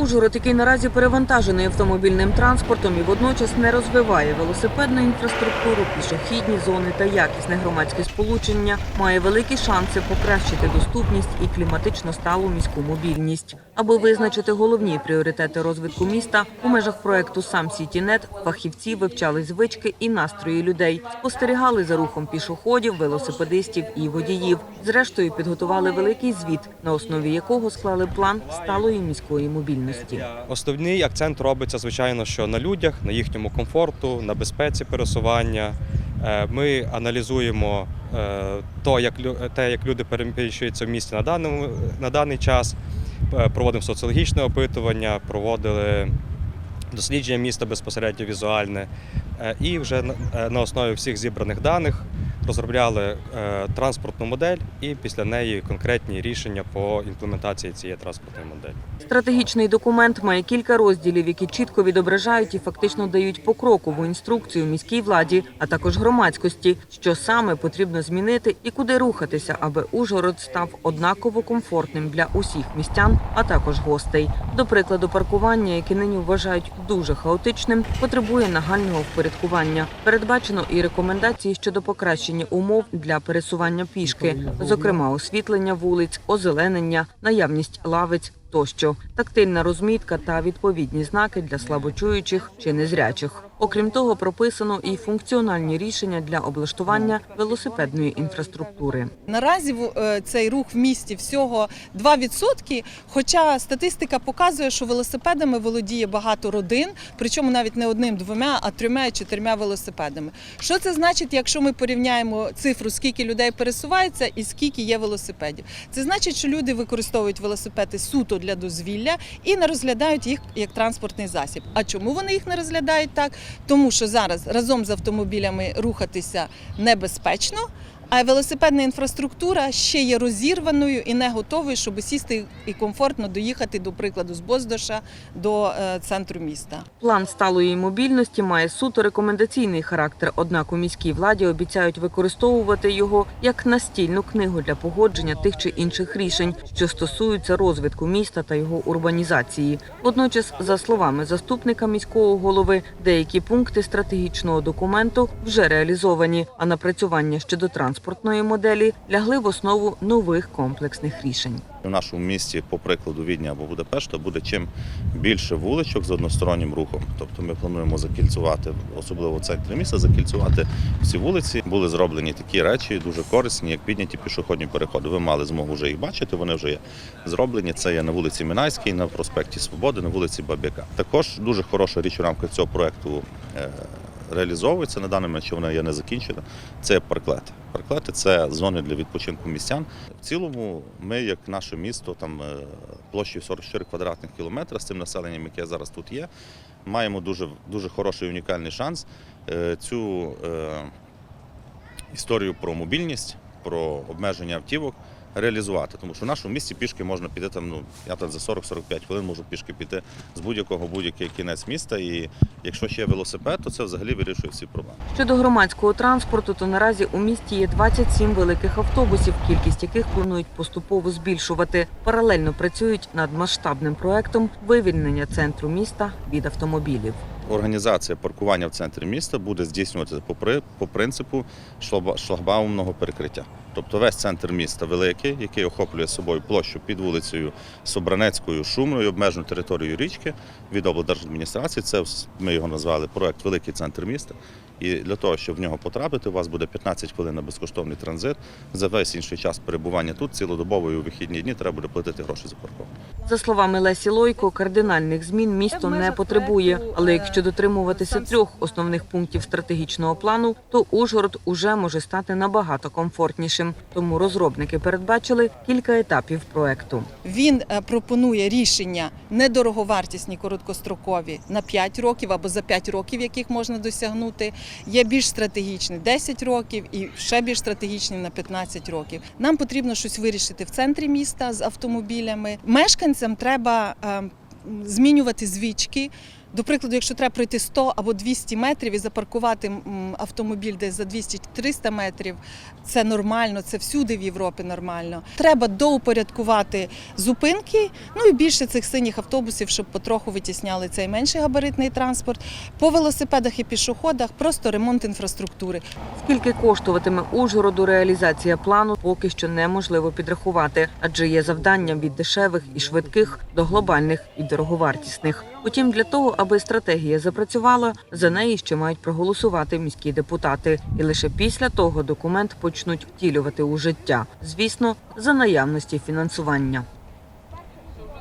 Ужгород, який наразі перевантажений автомобільним транспортом і водночас не розвиває велосипедну інфраструктуру, пішохідні зони та якісне громадське сполучення, має великі шанси покращити доступність і кліматично сталу міську мобільність. Аби визначити головні пріоритети розвитку міста у межах проекту Сам Сітінет фахівці вивчали звички і настрої людей, спостерігали за рухом пішоходів, велосипедистів і водіїв. Зрештою, підготували великий звіт, на основі якого склали план сталої міської мобільності. Основний акцент робиться, звичайно, що на людях, на їхньому комфорту, на безпеці пересування. Е, Ми аналізуємо е, то, як те, як люди переміщуються в місті на даному на даний час. Е, Проводимо соціологічне опитування, проводили дослідження міста безпосередньо візуальне. Е, І вже е, на основі всіх зібраних даних розробляли е, транспортну модель і після неї конкретні рішення по імплементації цієї транспортної моделі. Стратегічний документ має кілька розділів, які чітко відображають і фактично дають покрокову інструкцію міській владі, а також громадськості, що саме потрібно змінити і куди рухатися, аби Ужгород став однаково комфортним для усіх містян, а також гостей. До прикладу, паркування, яке нині вважають дуже хаотичним, потребує нагального впорядкування. Передбачено і рекомендації щодо покращення умов для пересування пішки, зокрема освітлення вулиць, озеленення, наявність лавиць тощо, тактильна розмітка та відповідні знаки для слабочуючих чи незрячих. Окрім того, прописано і функціональні рішення для облаштування велосипедної інфраструктури. Наразі е, цей рух в місті всього 2%, хоча статистика показує, що велосипедами володіє багато родин, причому навіть не одним, двома, а трьома чотирма велосипедами. Що це значить, якщо ми порівняємо цифру, скільки людей пересувається і скільки є велосипедів? Це значить, що люди використовують велосипеди суто для дозвілля і не розглядають їх як транспортний засіб. А чому вони їх не розглядають так? Тому що зараз разом з автомобілями рухатися небезпечно. А велосипедна інфраструктура ще є розірваною і не готовою, щоб сісти і комфортно доїхати, до прикладу, з Боздоша до е, центру міста. План сталої мобільності має суто рекомендаційний характер, однак у міській владі обіцяють використовувати його як настільну книгу для погодження тих чи інших рішень, що стосуються розвитку міста та його урбанізації. Водночас, за словами заступника міського голови, деякі пункти стратегічного документу вже реалізовані, а напрацювання щодо транспортної моделі лягли в основу нових комплексних рішень. У нашому місті, по прикладу Відня або Будапешта, буде чим більше вуличок з одностороннім рухом. Тобто ми плануємо закільцювати, особливо в центрі міста, закільцювати всі вулиці. Були зроблені такі речі, дуже корисні, як підняті пішохідні переходи. Ви мали змогу вже їх бачити. Вони вже є зроблені. Це є на вулиці Мінайській, на проспекті Свободи, на вулиці Бабяка. Також дуже хороша річ у рамках цього проекту. Реалізовується на даний момент, що вона є не закінчена. Це парклети. Парклети це зони для відпочинку містян. В цілому, ми, як наше місто, там е, площею 44 квадратних кілометра з тим населенням, яке зараз тут є, маємо дуже, дуже хороший унікальний шанс е, цю е, історію про мобільність, про обмеження автівок реалізувати. Тому що в нашому місті пішки можна піти там. Ну я там за 40-45 хвилин можу пішки піти з будь-якого будь-який кінець міста. І якщо ще велосипед, то це взагалі вирішує всі проблеми. Щодо громадського транспорту, то наразі у місті є 27 великих автобусів, кількість яких планують поступово збільшувати. Паралельно працюють над масштабним проектом вивільнення центру міста від автомобілів. Організація паркування в центрі міста буде здійснюватися по, по принципу шлагбаумного перекриття. Тобто весь центр міста великий, який охоплює собою площу під вулицею Собранецькою, Шумною, обмежену територію річки від облдержадміністрації. Це ми його назвали проект Великий центр міста. І для того, щоб в нього потрапити, у вас буде 15 хвилин на безкоштовний транзит. За весь інший час перебування тут цілодобово і у вихідні дні треба буде платити гроші за парковку. За словами Лесі Лойко, кардинальних змін місто не потребує. Але якщо дотримуватися трьох основних пунктів стратегічного плану, то Ужгород уже може стати набагато комфортнішим. Тому розробники передбачили кілька етапів проекту. Він е, пропонує рішення недороговартісні, короткострокові на 5 років або за 5 років, яких можна досягнути. Є більш стратегічні 10 років і ще більш стратегічні на 15 років. Нам потрібно щось вирішити в центрі міста з автомобілями. Мешканцям треба е, змінювати звички. До прикладу, якщо треба пройти 100 або 200 метрів і запаркувати автомобіль десь за 200-300 метрів, це нормально, це всюди в Європі нормально. Треба доупорядкувати зупинки, ну і більше цих синіх автобусів, щоб потроху витісняли цей менший габаритний транспорт. По велосипедах і пішоходах просто ремонт інфраструктури. Скільки коштуватиме Ужгороду реалізація плану, поки що неможливо підрахувати, адже є завдання від дешевих і швидких до глобальних і дороговартісних. Утім, для того, аби стратегія запрацювала, за неї ще мають проголосувати міські депутати, і лише після того документ почнуть втілювати у життя. Звісно, за наявності фінансування.